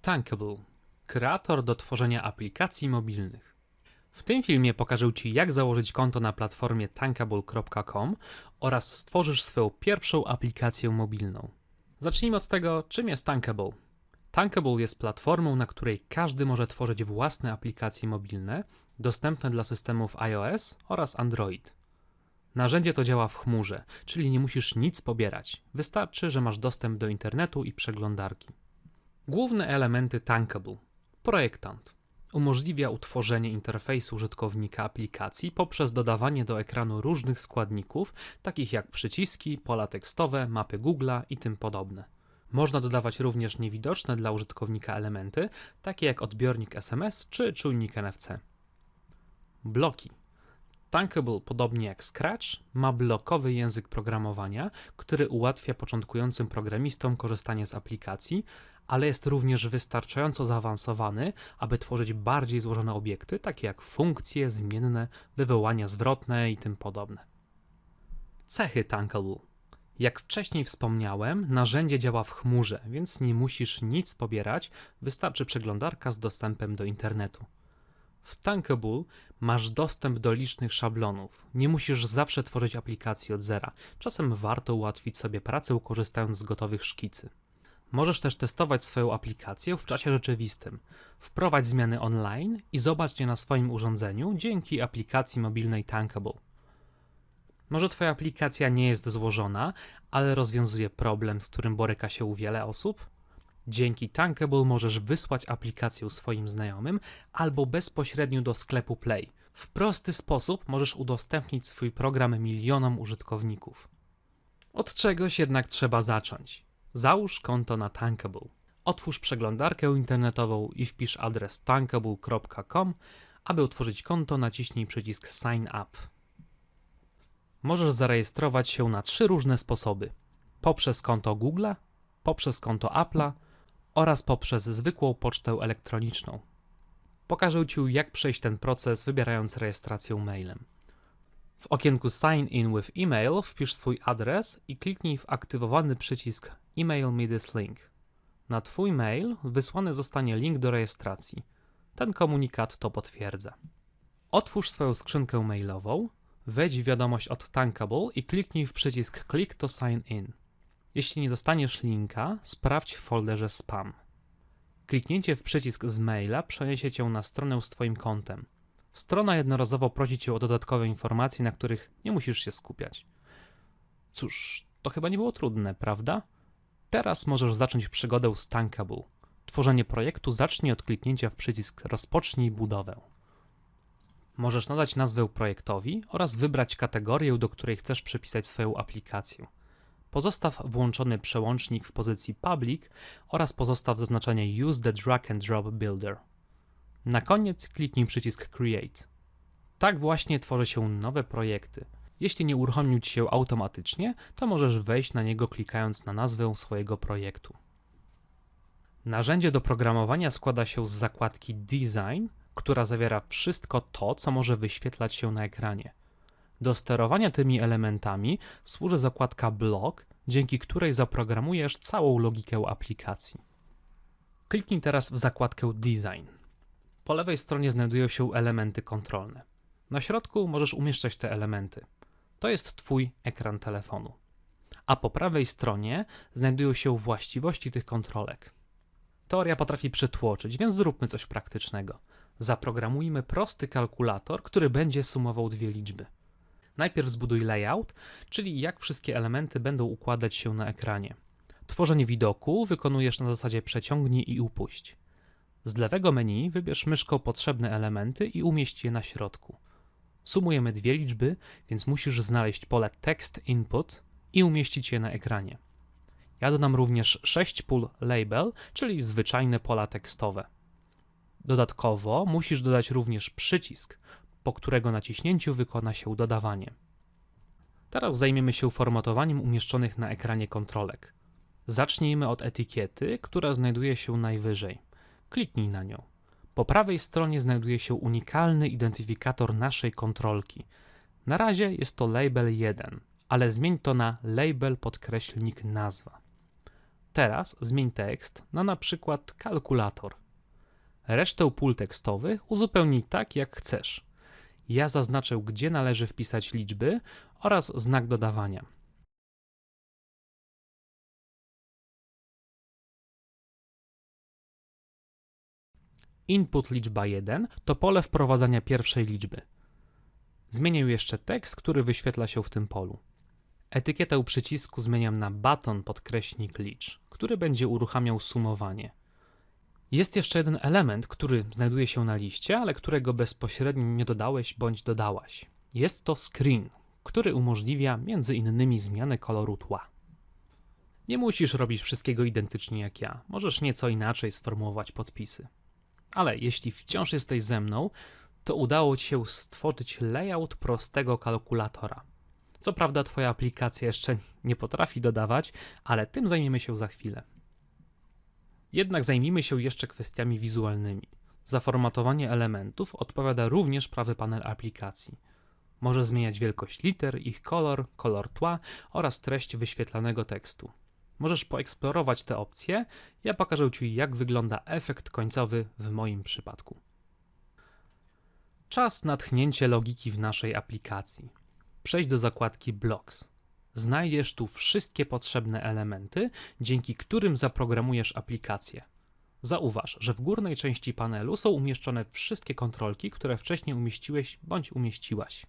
Tankable kreator do tworzenia aplikacji mobilnych. W tym filmie pokażę Ci, jak założyć konto na platformie tankable.com oraz stworzysz swoją pierwszą aplikację mobilną. Zacznijmy od tego, czym jest Tankable. Tankable jest platformą, na której każdy może tworzyć własne aplikacje mobilne, dostępne dla systemów iOS oraz Android. Narzędzie to działa w chmurze, czyli nie musisz nic pobierać. Wystarczy, że masz dostęp do internetu i przeglądarki. Główne elementy Tankable. Projektant umożliwia utworzenie interfejsu użytkownika aplikacji poprzez dodawanie do ekranu różnych składników, takich jak przyciski, pola tekstowe, mapy Google'a i tym podobne. Można dodawać również niewidoczne dla użytkownika elementy, takie jak odbiornik SMS czy czujnik NFC. Bloki. Tankable, podobnie jak Scratch, ma blokowy język programowania, który ułatwia początkującym programistom korzystanie z aplikacji, ale jest również wystarczająco zaawansowany, aby tworzyć bardziej złożone obiekty, takie jak funkcje, zmienne, wywołania zwrotne i tym podobne. Cechy Tankable. Jak wcześniej wspomniałem, narzędzie działa w chmurze, więc nie musisz nic pobierać, wystarczy przeglądarka z dostępem do internetu. W Tankable masz dostęp do licznych szablonów. Nie musisz zawsze tworzyć aplikacji od zera. Czasem warto ułatwić sobie pracę korzystając z gotowych szkicy. Możesz też testować swoją aplikację w czasie rzeczywistym. Wprowadź zmiany online i zobacz je na swoim urządzeniu dzięki aplikacji mobilnej Tankable. Może Twoja aplikacja nie jest złożona, ale rozwiązuje problem, z którym boryka się wiele osób? Dzięki Tankable możesz wysłać aplikację swoim znajomym albo bezpośrednio do sklepu Play. W prosty sposób możesz udostępnić swój program milionom użytkowników. Od czegoś jednak trzeba zacząć. Załóż konto na Tankable. Otwórz przeglądarkę internetową i wpisz adres tankable.com. Aby utworzyć konto, naciśnij przycisk Sign Up. Możesz zarejestrować się na trzy różne sposoby: poprzez konto Google, poprzez konto Apple'a oraz poprzez zwykłą pocztę elektroniczną. Pokażę Ci, jak przejść ten proces, wybierając rejestrację mailem. W okienku Sign in with email wpisz swój adres i kliknij w aktywowany przycisk Email me this link. Na Twój mail wysłany zostanie link do rejestracji. Ten komunikat to potwierdza. Otwórz swoją skrzynkę mailową, wejdź w wiadomość od Tankable i kliknij w przycisk Click to sign in. Jeśli nie dostaniesz linka, sprawdź w folderze spam. Kliknięcie w przycisk z maila przeniesie cię na stronę z Twoim kontem. Strona jednorazowo prosi cię o dodatkowe informacje, na których nie musisz się skupiać. Cóż, to chyba nie było trudne, prawda? Teraz możesz zacząć przygodę z Tankable. Tworzenie projektu zacznij od kliknięcia w przycisk Rozpocznij budowę. Możesz nadać nazwę projektowi oraz wybrać kategorię, do której chcesz przypisać swoją aplikację. Pozostaw włączony przełącznik w pozycji Public oraz pozostaw zaznaczenie Use the Drag and Drop Builder. Na koniec kliknij przycisk Create. Tak właśnie tworzy się nowe projekty. Jeśli nie uruchomił Ci się automatycznie, to możesz wejść na niego klikając na nazwę swojego projektu. Narzędzie do programowania składa się z zakładki Design, która zawiera wszystko to, co może wyświetlać się na ekranie. Do sterowania tymi elementami służy zakładka Block, dzięki której zaprogramujesz całą logikę aplikacji. Kliknij teraz w zakładkę Design. Po lewej stronie znajdują się elementy kontrolne. Na środku możesz umieszczać te elementy. To jest Twój ekran telefonu. A po prawej stronie znajdują się właściwości tych kontrolek. Teoria potrafi przytłoczyć, więc zróbmy coś praktycznego. Zaprogramujmy prosty kalkulator, który będzie sumował dwie liczby. Najpierw zbuduj layout, czyli jak wszystkie elementy będą układać się na ekranie. Tworzenie widoku wykonujesz na zasadzie przeciągnij i upuść. Z lewego menu wybierz myszką potrzebne elementy i umieść je na środku. Sumujemy dwie liczby, więc musisz znaleźć pole Text Input i umieścić je na ekranie. Ja dodam również 6 pól Label, czyli zwyczajne pola tekstowe. Dodatkowo musisz dodać również przycisk, po którego naciśnięciu wykona się dodawanie. Teraz zajmiemy się formatowaniem umieszczonych na ekranie kontrolek. Zacznijmy od etykiety, która znajduje się najwyżej. Kliknij na nią. Po prawej stronie znajduje się unikalny identyfikator naszej kontrolki. Na razie jest to label 1, ale zmień to na label podkreślnik nazwa. Teraz zmień tekst na na przykład kalkulator. Resztę pól tekstowych uzupełnij tak, jak chcesz. Ja zaznaczę, gdzie należy wpisać liczby oraz znak dodawania. Input liczba 1 to pole wprowadzania pierwszej liczby. Zmienię jeszcze tekst, który wyświetla się w tym polu. Etykietę przycisku zmieniam na baton podkreśnik licz, który będzie uruchamiał sumowanie. Jest jeszcze jeden element, który znajduje się na liście, ale którego bezpośrednio nie dodałeś bądź dodałaś. Jest to screen, który umożliwia między innymi zmianę koloru tła. Nie musisz robić wszystkiego identycznie jak ja, możesz nieco inaczej sformułować podpisy. Ale jeśli wciąż jesteś ze mną, to udało Ci się stworzyć layout prostego kalkulatora. Co prawda, Twoja aplikacja jeszcze nie potrafi dodawać, ale tym zajmiemy się za chwilę. Jednak zajmijmy się jeszcze kwestiami wizualnymi. Za formatowanie elementów odpowiada również prawy panel aplikacji. Może zmieniać wielkość liter, ich kolor, kolor tła oraz treść wyświetlanego tekstu. Możesz poeksplorować te opcje, ja pokażę Ci jak wygląda efekt końcowy w moim przypadku. Czas na tchnięcie logiki w naszej aplikacji. Przejdź do zakładki Blocks. Znajdziesz tu wszystkie potrzebne elementy, dzięki którym zaprogramujesz aplikację. Zauważ, że w górnej części panelu są umieszczone wszystkie kontrolki, które wcześniej umieściłeś bądź umieściłaś.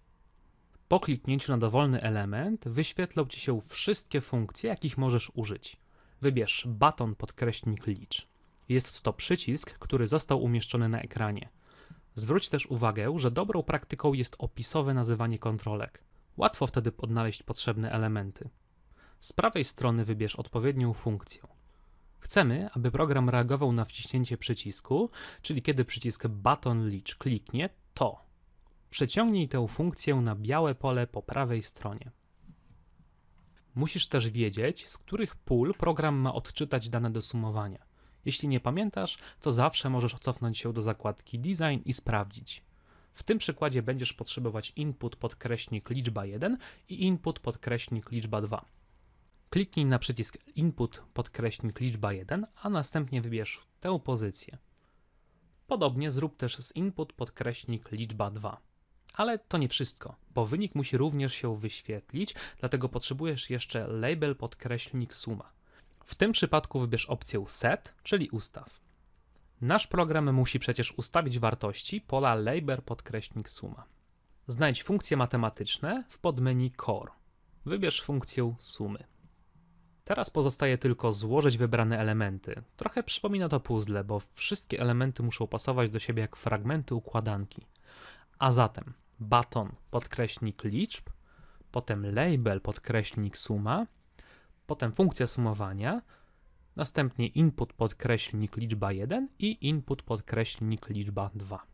Po kliknięciu na dowolny element wyświetlą Ci się wszystkie funkcje, jakich możesz użyć. Wybierz baton podkreśnik licz. Jest to przycisk, który został umieszczony na ekranie. Zwróć też uwagę, że dobrą praktyką jest opisowe nazywanie kontrolek. Łatwo wtedy odnaleźć potrzebne elementy. Z prawej strony wybierz odpowiednią funkcję. Chcemy, aby program reagował na wciśnięcie przycisku, czyli kiedy przycisk Button Licz kliknie, to przeciągnij tę funkcję na białe pole po prawej stronie. Musisz też wiedzieć, z których pól program ma odczytać dane do sumowania. Jeśli nie pamiętasz, to zawsze możesz cofnąć się do zakładki Design i sprawdzić. W tym przykładzie będziesz potrzebować input podkreśnik liczba 1 i input podkreśnik liczba 2. Kliknij na przycisk input podkreśnik liczba 1, a następnie wybierz tę pozycję. Podobnie zrób też z input podkreśnik liczba 2. Ale to nie wszystko, bo wynik musi również się wyświetlić, dlatego potrzebujesz jeszcze label podkreśnik suma. W tym przypadku wybierz opcję set, czyli ustaw. Nasz program musi przecież ustawić wartości pola label podkreśnik suma. Znajdź funkcje matematyczne w podmenu Core. Wybierz funkcję sumy. Teraz pozostaje tylko złożyć wybrane elementy. Trochę przypomina to puzzle, bo wszystkie elementy muszą pasować do siebie jak fragmenty układanki. A zatem baton podkreśnik liczb, potem label podkreśnik suma, potem funkcja sumowania, następnie input podkreślnik liczba 1 i input podkreślnik liczba 2.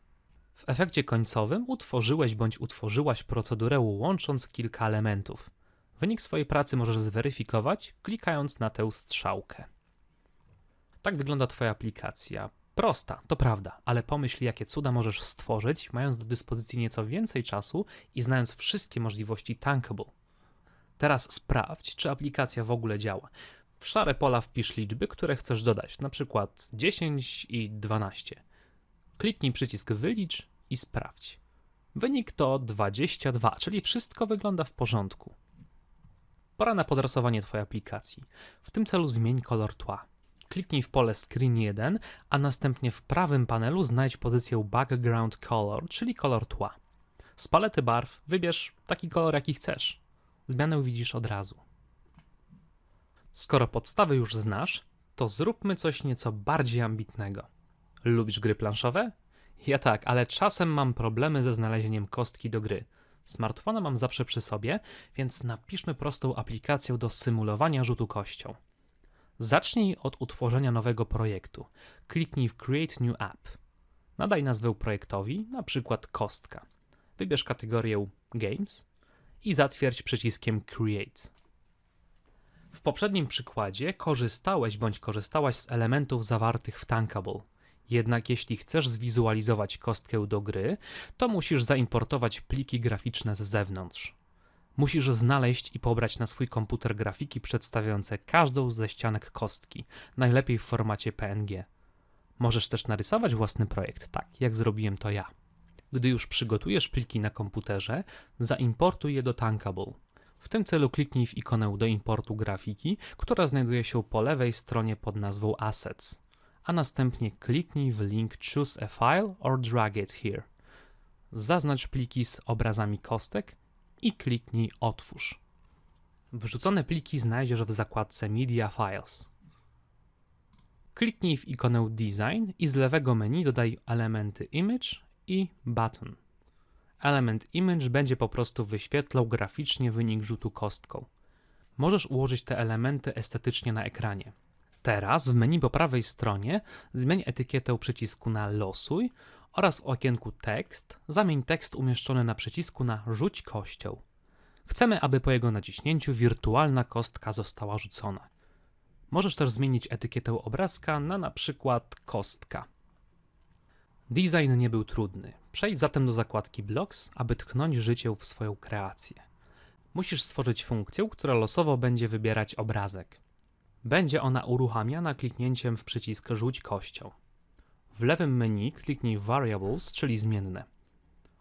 W efekcie końcowym utworzyłeś bądź utworzyłaś procedurę łącząc kilka elementów. Wynik swojej pracy możesz zweryfikować klikając na tę strzałkę. Tak wygląda Twoja aplikacja. Prosta, to prawda, ale pomyśl, jakie cuda możesz stworzyć, mając do dyspozycji nieco więcej czasu i znając wszystkie możliwości Tankable. Teraz sprawdź, czy aplikacja w ogóle działa. W szare pola wpisz liczby, które chcesz dodać, na przykład 10 i 12. Kliknij przycisk wylicz i sprawdź. Wynik to 22, czyli wszystko wygląda w porządku. Pora na podrasowanie Twojej aplikacji. W tym celu zmień kolor tła. Kliknij w pole Screen 1, a następnie w prawym panelu znajdź pozycję Background Color, czyli kolor tła. Z palety barw wybierz taki kolor, jaki chcesz. Zmianę widzisz od razu. Skoro podstawy już znasz, to zróbmy coś nieco bardziej ambitnego. Lubisz gry planszowe? Ja tak, ale czasem mam problemy ze znalezieniem kostki do gry. Smartfona mam zawsze przy sobie, więc napiszmy prostą aplikację do symulowania rzutu kością. Zacznij od utworzenia nowego projektu. Kliknij w Create New App. Nadaj nazwę projektowi, na przykład kostka. Wybierz kategorię Games i zatwierdź przyciskiem Create. W poprzednim przykładzie korzystałeś bądź korzystałaś z elementów zawartych w Tankable. Jednak jeśli chcesz zwizualizować kostkę do gry, to musisz zaimportować pliki graficzne z zewnątrz. Musisz znaleźć i pobrać na swój komputer grafiki przedstawiające każdą ze ścianek kostki, najlepiej w formacie PNG. Możesz też narysować własny projekt, tak jak zrobiłem to ja. Gdy już przygotujesz pliki na komputerze, zaimportuj je do Tankable. W tym celu kliknij w ikonę do importu grafiki, która znajduje się po lewej stronie pod nazwą Assets, a następnie kliknij w link Choose a file or drag it here. Zaznacz pliki z obrazami kostek i kliknij Otwórz. Wrzucone pliki znajdziesz w zakładce Media Files. Kliknij w ikonę Design i z lewego menu dodaj elementy Image i Button. Element Image będzie po prostu wyświetlał graficznie wynik rzutu kostką. Możesz ułożyć te elementy estetycznie na ekranie. Teraz w menu po prawej stronie zmień etykietę przycisku na Losuj oraz w okienku Tekst zamień tekst umieszczony na przycisku na Rzuć kością. Chcemy, aby po jego naciśnięciu wirtualna kostka została rzucona. Możesz też zmienić etykietę obrazka na na przykład kostka. Design nie był trudny. Przejdź zatem do zakładki Blocks, aby tknąć życie w swoją kreację. Musisz stworzyć funkcję, która losowo będzie wybierać obrazek. Będzie ona uruchamiana kliknięciem w przycisk Rzuć kością. W lewym menu kliknij Variables, czyli zmienne.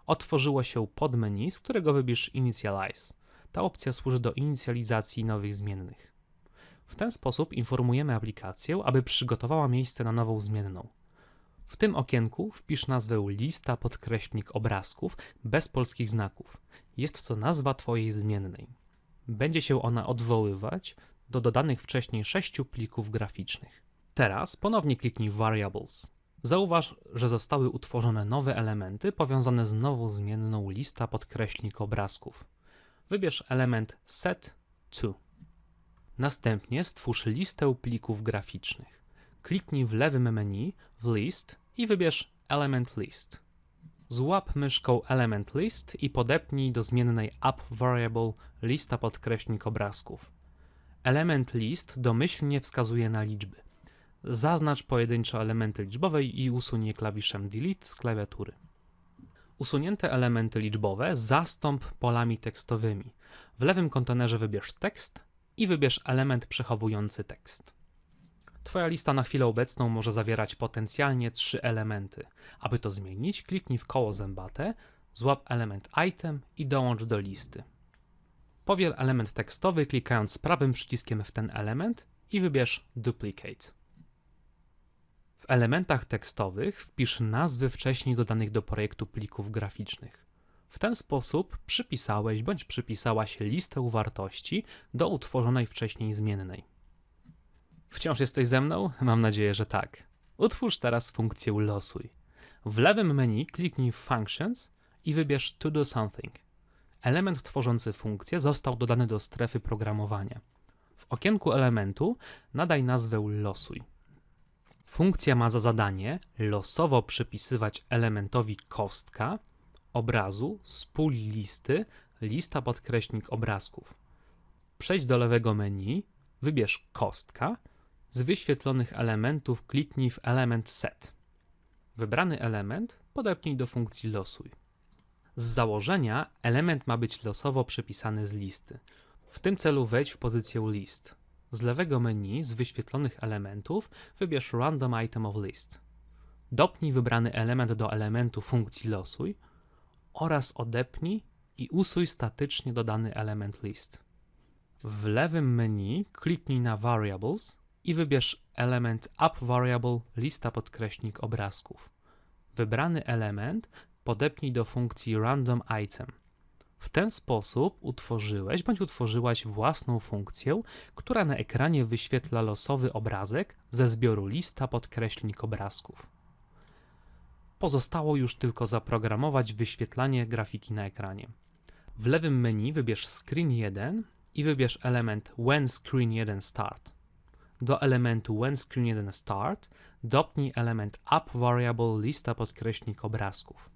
Otworzyło się podmenu, z którego wybierz Initialize. Ta opcja służy do inicjalizacji nowych zmiennych. W ten sposób informujemy aplikację, aby przygotowała miejsce na nową zmienną. W tym okienku wpisz nazwę lista podkreśnik obrazków bez polskich znaków. Jest to nazwa Twojej zmiennej. Będzie się ona odwoływać do dodanych wcześniej sześciu plików graficznych. Teraz ponownie kliknij Variables. Zauważ, że zostały utworzone nowe elementy powiązane z nową zmienną lista podkreśnik obrazków. Wybierz element Set to. Następnie stwórz listę plików graficznych. Kliknij w lewym menu w List i wybierz Element List. Złap myszką Element List i podepnij do zmiennej Up Variable lista podkreśnik obrazków. Element List domyślnie wskazuje na liczby. Zaznacz pojedyncze elementy liczbowe i usuń je klawiszem Delete z klawiatury. Usunięte elementy liczbowe zastąp polami tekstowymi. W lewym kontenerze wybierz tekst i wybierz element przechowujący tekst. Twoja lista na chwilę obecną może zawierać potencjalnie trzy elementy. Aby to zmienić, kliknij w koło zębate, złap element item i dołącz do listy. Powiel element tekstowy klikając prawym przyciskiem w ten element i wybierz Duplicate. W elementach tekstowych wpisz nazwy wcześniej dodanych do projektu plików graficznych. W ten sposób przypisałeś bądź przypisałaś listę wartości do utworzonej wcześniej zmiennej. Wciąż jesteś ze mną? Mam nadzieję, że tak. Utwórz teraz funkcję losuj. W lewym menu kliknij Functions i wybierz To Do Something. Element tworzący funkcję został dodany do strefy programowania. W okienku elementu nadaj nazwę losuj. Funkcja ma za zadanie losowo przypisywać elementowi kostka obrazu z listy lista podkreśnik obrazków. Przejdź do lewego menu, wybierz kostka, z wyświetlonych elementów kliknij w element set. Wybrany element podepnij do funkcji losuj. Z założenia element ma być losowo przypisany z listy. W tym celu wejdź w pozycję list. Z lewego menu z wyświetlonych elementów wybierz Random Item of List. Dopnij wybrany element do elementu funkcji losuj oraz odepnij i usuj statycznie dodany element list. W lewym menu kliknij na Variables i wybierz element Up Variable lista podkreśnik obrazków. Wybrany element podepnij do funkcji Random Item. W ten sposób utworzyłeś bądź utworzyłaś własną funkcję, która na ekranie wyświetla losowy obrazek ze zbioru lista podkreślnik obrazków. Pozostało już tylko zaprogramować wyświetlanie grafiki na ekranie. W lewym menu wybierz Screen 1 i wybierz element When Screen 1 Start. Do elementu When Screen 1 Start dopnij element Up Variable lista podkreślnik obrazków.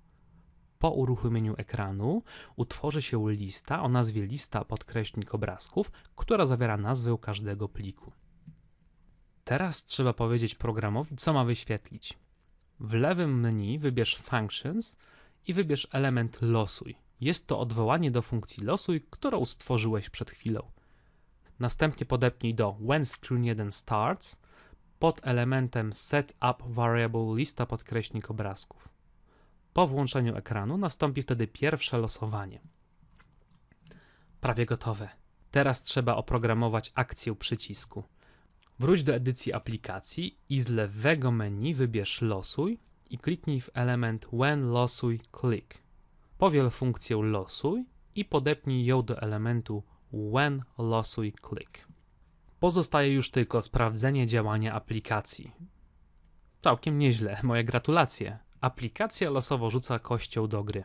Po uruchomieniu ekranu utworzy się lista o nazwie lista podkreślnik obrazków, która zawiera nazwę każdego pliku. Teraz trzeba powiedzieć programowi, co ma wyświetlić. W lewym menu wybierz Functions i wybierz element losuj. Jest to odwołanie do funkcji losuj, którą stworzyłeś przed chwilą. Następnie podepnij do When Screen 1 Starts pod elementem Set Up Variable lista podkreśnik obrazków. Po włączeniu ekranu nastąpi wtedy pierwsze losowanie. Prawie gotowe. Teraz trzeba oprogramować akcję przycisku. Wróć do edycji aplikacji i z lewego menu wybierz losuj i kliknij w element When losuj click. Powiel funkcję losuj i podepnij ją do elementu When losuj click. Pozostaje już tylko sprawdzenie działania aplikacji. Całkiem nieźle, moje gratulacje. Aplikacja losowo rzuca kością do gry.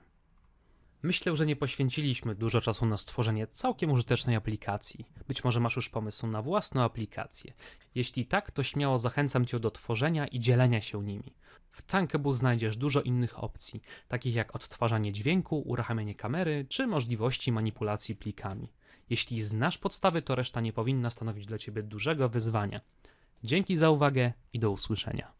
Myślę, że nie poświęciliśmy dużo czasu na stworzenie całkiem użytecznej aplikacji. Być może masz już pomysł na własną aplikację. Jeśli tak, to śmiało zachęcam Cię do tworzenia i dzielenia się nimi. W Tankable znajdziesz dużo innych opcji, takich jak odtwarzanie dźwięku, uruchamianie kamery czy możliwości manipulacji plikami. Jeśli znasz podstawy, to reszta nie powinna stanowić dla Ciebie dużego wyzwania. Dzięki za uwagę i do usłyszenia.